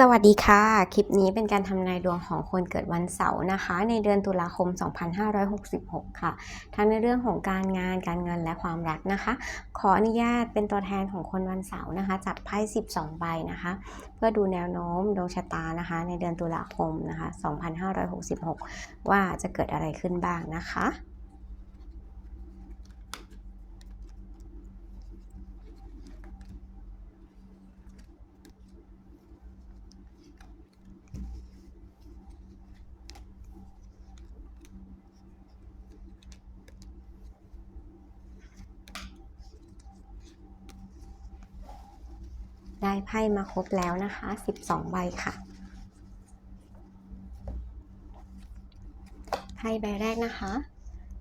สวัสดีค่ะ คลิปนี้เป็นการทำนายดวงของคนเกิดวันเสาร์นะคะ ในเดือนตุลาคม 2566 ค่ะ ทั้งในเรื่องของการงานการเงินและความรักนะคะ ขออนุญาตเป็นตัวแทนของคนวันเสาร์นะคะ จัดไพ่ 12 ใบนะคะ เพื่อดูแนวโน้มดวงชะตานะคะ ในเดือนตุลาคมนะคะ 2566 ว่าจะเกิดอะไรขึ้นบ้างนะคะ ได้ไพ่มาครบแล้วนะคะ 12 ใบค่ะ ไพ่ใบแรกนะคะ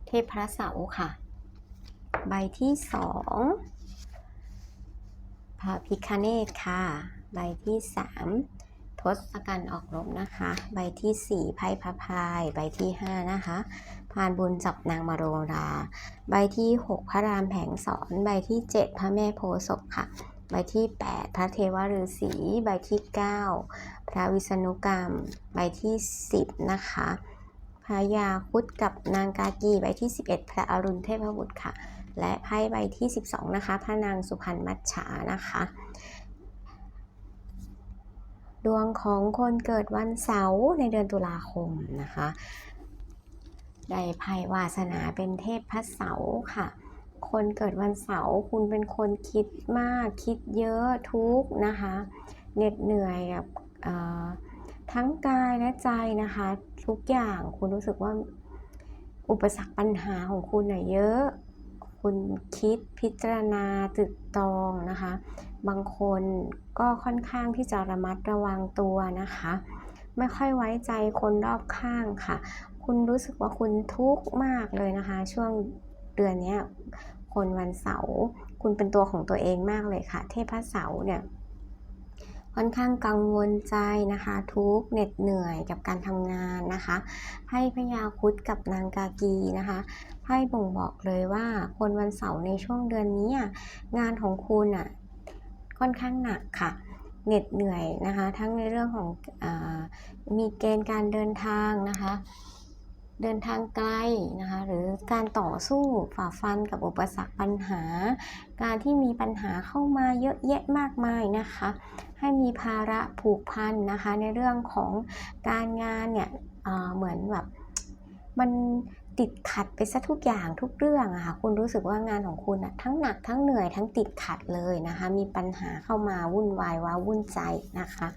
เทพพระเสาค่ะ ใบที่สองพระพิคเนตค่ะ ใบที่สามทศกัณฐ์ออกรบนะคะ ใบที่สี่ไพ่พระพาย ใบที่ห้านะคะพานบุญจับนางมาโรงรา ใบที่หกพระรามแผงสอน ใบที่เจ็ดพระแม่โพศพค่ะ ใบที่ 8 พระเทวฤาษีใบที่ 9 พระวิษณุกรรม ใบที่ 10 นะคะพระยาคุดกับนางกากีใบที่ 11 พระอรุณเทพบุตรค่ะ และไพ่ใบที่ 12 นะคะ พระนางสุพรรณมัจฉานะคะดวงของคนเกิดวันเสาร์ในเดือนตุลาคมนะคะ ได้ไพ่วาสนาเป็นเทพพระเสาร์ค่ะ คนเกิดวันเสาร์คุณเป็นคนคิดมากคิดเยอะทุกนะคะเหน็ดเหนื่อยกับทั้งกายและใจนะคะ ทุกอย่างคุณรู้สึกว่าอุปสรรคปัญหาของคุณน่ะเยอะ คุณคิดพิจารณาตรึกตรองนะคะ บางคนก็ค่อนข้างที่จะระมัดระวังตัวนะคะ ไม่ค่อยไว้ใจคนรอบข้างค่ะ คุณรู้สึกว่าคุณทุกข์มากเลยนะคะ ช่วง เดือนนี้คนวันเสาร์คุณเป็นตัวของตัวเองมากเลยค่ะ เทพเสาร์เนี่ยค่อนข้างกังวลใจนะคะ ทุกเหน็ดเหนื่อยกับการทำงานนะคะไพ่พญาคุดกับนางกากีนะคะไพ่บ่งบอกเลยว่าคนวันเสาร์ในช่วงเดือนนี้งานของคุณอะค่อนข้างหนักค่ะเหน็ดเหนื่อยนะคะ ทั้งในเรื่องของอมีเกณฑ์การเดินทางนะคะ เดินทางไกลนะคะ หรือการต่อสู้ฝ่าฟันกับอุปสรรคปัญหา การที่มีปัญหาเข้ามาเยอะแยะมากมายนะคะ ให้มีภาระผูกพันนะคะ ในเรื่องของการงานเนี่ยเเหมือนแบบมัน ติดขัดไปซะทุกอย่างทุกเรื่องอะค่ะคุณรู้สึกว่างานของคุณอะทั้งหนักทั้งเหนื่อยทั้งติดขัดเลยนะคะ มีปัญหาเข้ามาวุ่นวายว้าวุ่นใจนะคะ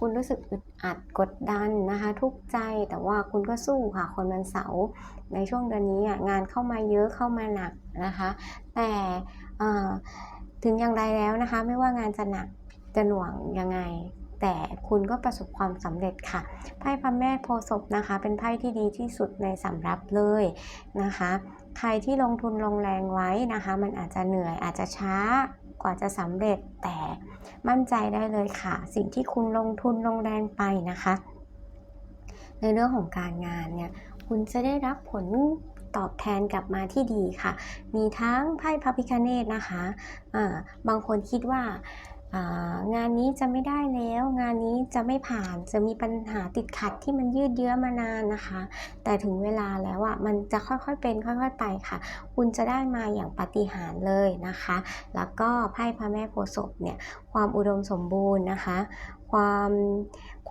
คุณรู้สึกอึดอัดกดดันนะคะ ทุกใจแต่ว่าคุณก็สู้ค่ะคนวันเสาร์ในช่วงเดือนนี้อะงานเข้ามาเยอะเข้ามาหนักนะคะ แต่ถึงอย่างไรแล้วนะคะ ไม่ว่างานจะหนักจะหน่วงยังไง แต่คุณก็ประสบความสำเร็จค่ะ ไพ่พระแม่โพศพนะคะ เป็นไพ่ที่ดีที่สุดในสำรับเลยนะคะ ใครที่ลงทุนลงแรงไว้นะคะ มันอาจจะเหนื่อยอาจจะช้ากว่าจะสำเร็จแต่มั่นใจได้เลยค่ะ สิ่งที่คุณลงทุนลงแรงไปนะคะ ในเรื่องของการงานเนี่ยคุณจะได้รับผลตอบแทนกลับมาที่ดีค่ะ มีทั้งไพ่พระพิคเนตนะคะะบางคนคิดว่า งานนี้จะไม่ได้แล้ว งานนี้จะไม่ผ่านจะมีปัญหาติดขัดที่มันยืดเยื้อมานานนะคะ แต่ถึงเวลาแล้วอะมันจะค่อยๆเป็นค่อยๆไปค่ะ คุณจะได้มาอย่างปาฏิหาริย์เลยนะคะ แล้วก็ไพ่พระแม่โพธิ์ศพเนี่ยความอุดมสมบูรณ์นะคะ ความ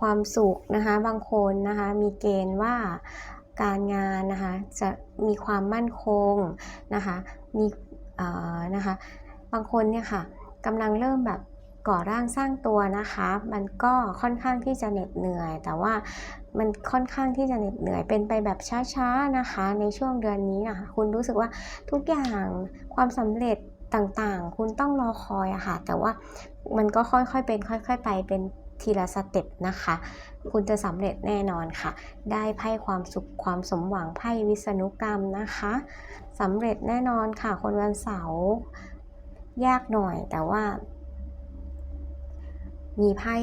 ความสุขนะคะบางคนนะคะมีเกณฑ์ว่าการงานนะคะจะมีความมั่นคงนะคะมีนะคะบางคนเนี่ยค่ะกำลังเริ่มแบบ ก่อร่างสร้างตัวนะคะ มันก็ค่อนข้างที่จะเหน็ดเหนื่อย แต่ว่ามันค่อนข้างที่จะเหน็ดเหนื่อยเป็นไปแบบช้าๆนะคะ ในช่วงเดือนนี้นะคะคุณรู้สึกว่าทุกอย่างความสำเร็จต่างๆ คุณต้องรอคอยอะค่ะ แต่ว่ามันก็ค่อยๆเป็น ค่อย ๆ ไปเป็นทีละสเต็ปนะคะ คุณจะสำเร็จแน่นอนค่ะ ได้ไพ่ความสุขความสมหวังไพ่วิษณุกรรมนะคะสำเร็จแน่นอนค่ะ คนวันเสาร์ยากหน่อยแต่ว่า มีไพ่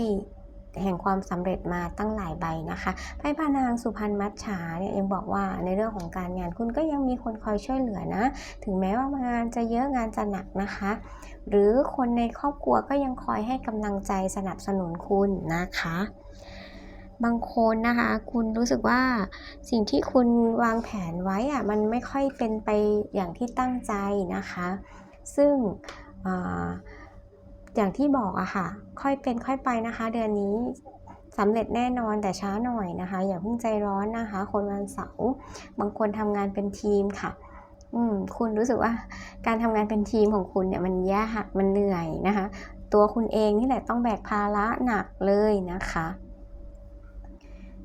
แห่งความสำเร็จมาตั้งหลายใบนะคะไพ่พานางสุพรรณมัจฉาเนี่ยยังบอกว่าในเรื่องของการงานคุณก็ยังมีคนคอยช่วยเหลือนะ ถึงแม้ว่างานจะเยอะงานจะหนักนะคะ หรือคนในครอบครัวก็ยังคอยให้กำลังใจสนับสนุนคุณนะคะ บางคนนะคะ คุณรู้สึกว่าสิ่งที่คุณวางแผนไว้อะมันไม่ค่อยเป็นไปอย่างที่ตั้งใจนะคะ ซึ่งอ อย่างที่บอกอะค่ะ ค่อยเป็นค่อยไปนะคะ เดือนนี้สำเร็จแน่นอนแต่ช้าหน่อยนะคะ อย่าเพิ่งใจร้อนนะคะ คนวันเสาร์บางคนทำงานเป็นทีมค่ะ อืมคุณรู้สึกว่าการทำงานเป็นทีมของคุณเนี่ยมันยากมันเหนื่อยนะคะ ตัวคุณเองนี่แหละต้องแบกภาระหนักเลยนะคะ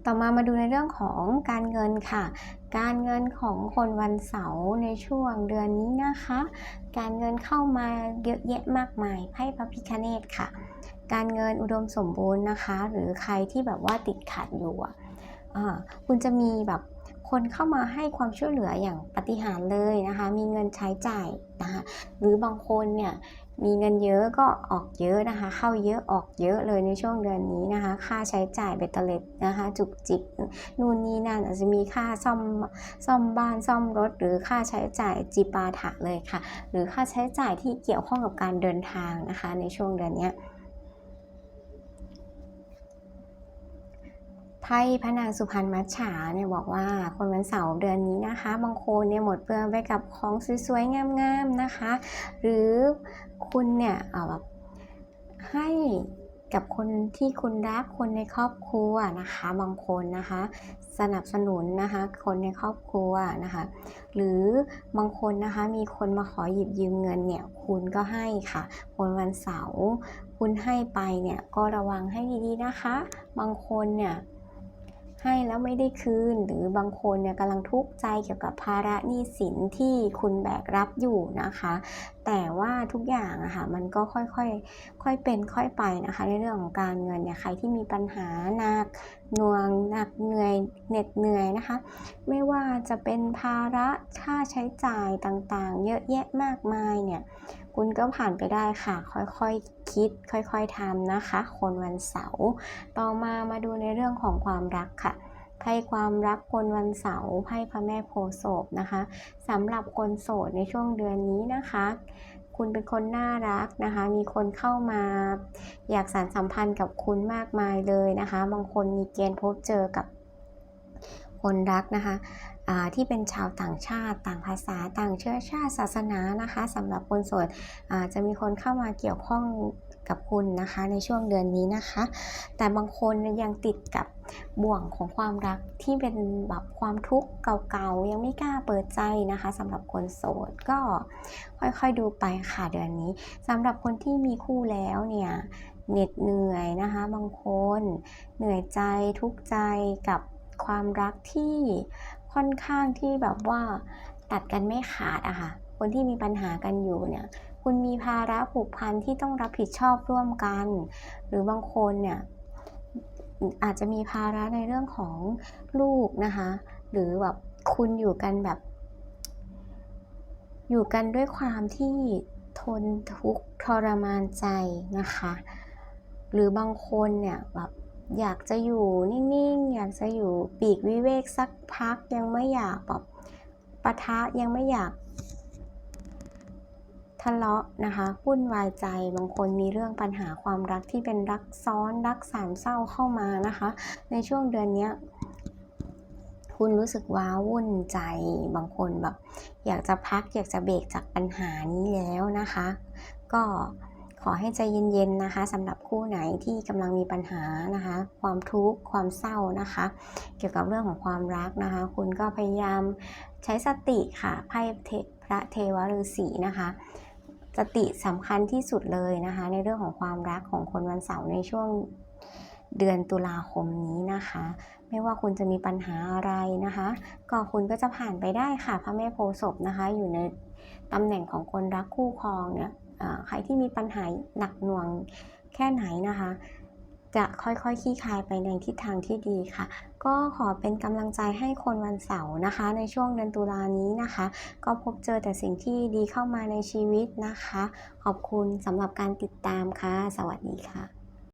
ต่อมามาดูในเรื่องของการเงินค่ะ การเงินของคนวันเสาร์ในช่วงเดือนนี้นะคะ การเงินเข้ามาเยอะแยะมากมายไพ่พระพิคเนตค่ะ การเงินอุดมสมบูรณ์นะคะ หรือใครที่แบบว่าติดขัดอยู่อะคุณจะมีแบบคนเข้ามาให้ความช่วยเหลืออย่างปฏิหารเลยนะคะ มีเงินใช้จ่ายนะคะ หรือบางคนเนี่ย มีเงินเยอะก็ออกเยอะนะคะ เข้าเยอะออกเยอะเลยในช่วงเดือนนี้นะคะ ค่าใช้จ่ายเบตเตอร์เล็ดนะคะ จุกจิกนู่นนี่นั่นอาจจะมีค่าซ่อมซ่อมบ้านซ่อมรถ หรือค่าใช้จ่ายจีปาถะเลยค่ะ หรือค่าใช้จ่ายที่เกี่ยวข้องกับการเดินทางนะคะ ในช่วงเดือนนี้ ไพ่พระนางสุพรรณมัจฉาเนี่ยบอกว่าคนวันเสาร์เดือนนี้นะคะ บางคนเนี่ยหมดเปลืองไปกับของสวยๆงามๆนะคะ หรือคุณเนี่ยเอ่อแบบให้กับคนที่คุณรักคนในครอบครัวนะคะ บางคนนะคะ สนับสนุนนะคะ คนในครอบครัวนะคะ หรือบางคนนะคะมีคนมาขอหยิบยืมเงินเนี่ย คุณก็ให้ค่ะคนวันเสาร์คุณให้ไปเนี่ยก็ระวังให้ดีๆนะคะ บางคนเนี่ย ให้แล้วไม่ได้คืน หรือบางคนเนี่ยกำลังทุกข์ใจเกี่ยวกับภาระหนี้สินที่คุณแบกรับอยู่นะคะ แต่ว่าทุกอย่างอะค่ะมันก็ค่อยๆค่อยเป็นค่อยไปนะคะ ในเรื่องของการเงินเนี่ยใครที่มีปัญหาหนักหน่วงหนักเหนื่อยเหน็ดเหนื่อยนะคะ ไม่ว่าจะเป็นภาระค่าใช้จ่ายต่างๆ เยอะแยะมากมายเนี่ยคุณก็ผ่านไปได้ค่ะ ค่อยๆคคิด ค่อยๆทำนะคะ คนวันเสาร์ต่อมามาดูในเรื่องของความรักค่ะ พ่ความรักคนวันเสาร์ไพ่พระแม่โพธิ์ศพนะคะสำหรับคนโสดในช่วงเดือนนี้นะคะคุณเป็นคนน่ารักนะคะ มีคนเข้ามา อยากสานสัมพันธ์กับคุณมากมายเลยนะคะ บางคนมีเกณฑ์พบเจอกับคนรักนะคะ ที่เป็นชาวต่างชาติ ต่างภาษา ต่างเชื้อชาติศาสนานะคะสำหรับคนโสดจะมีคนเข้ามาเกี่ยวข้องกับคุณนะคะในช่วงเดือนนี้นะคะ แต่บางคนยังติดกับบ่วงของความรักที่เป็นแบบความทุกข์เก่าๆ ยังไม่กล้าเปิดใจนะคะสำหรับคนโสดก็ค่อยๆดูไปค่ะเดือนนี้สำหรับคนที่มีคู่แล้วเนี่ยเหน็ดเหนื่อยนะคะ บางคนเหนื่อยใจทุกข์ใจกับความรักที่ ค่อนข้างที่แบบว่าตัดกันไม่ขาดอะค่ะ คนที่มีปัญหากันอยู่เนี่ย คุณมีภาระผูกพันที่ต้องรับผิดชอบร่วมกัน หรือบางคนเนี่ยอาจจะมีภาระในเรื่องของลูกนะคะ หรือแบบคุณอยู่กันแบบ อยู่กันด้วยความที่ทนทุกข์ทรมานใจนะคะ หรือบางคนเนี่ยแบบ อยากจะอยู่นิ่งๆ อยากจะอยู่ปีกวิเวกสักพักยังไม่อยากแบบปะทะยังไม่อยาก ทะเลาะนะคะวุ่นวายใจบางคนมีเรื่องปัญหาความรักที่เป็นรักซ้อนรักสามเศร้าเข้ามานะคะ ในช่วงเดือนนี้คุณรู้สึกว้าวุ่นใจบางคนแบบ อยากจะพักอยากจะเบรกจากปัญหานี้แล้วนะคะ ก็ ขอให้ใจเย็นๆนะคะสำหรับคู่ไหนที่กำลังมีปัญหานะคะ ความทุกข์ความเศร้านะคะ เกี่ยวกับเรื่องของความรักนะคะ คุณก็พยายามใช้สติค่ะไพ่พระเทวฤาษีนะคะสติสำคัญที่สุดเลยนะคะ ในเรื่องของความรักของคนวันเสาร์ในช่วงเดือนตุลาคมนี้นะคะ ไม่ว่าคุณจะมีปัญหาอะไรนะคะ ก็คุณก็จะผ่านไปได้ค่ะพระแม่โพศพนะคะ อยู่ในตำแหน่งของคนรักคู่ครองเนี่ย ใครที่มีปัญหาหนักหน่วงแค่ไหนนะคะ จะค่อยๆคลี่คลายไปในทิศทางที่ดีค่ะ ก็ขอเป็นกำลังใจให้คนวันเสาร์นะคะ ในช่วงเดือนตุลานี้นะคะ ก็พบเจอแต่สิ่งที่ดีเข้ามาในชีวิตนะคะ ขอบคุณสำหรับการติดตามค่ะ สวัสดีค่ะ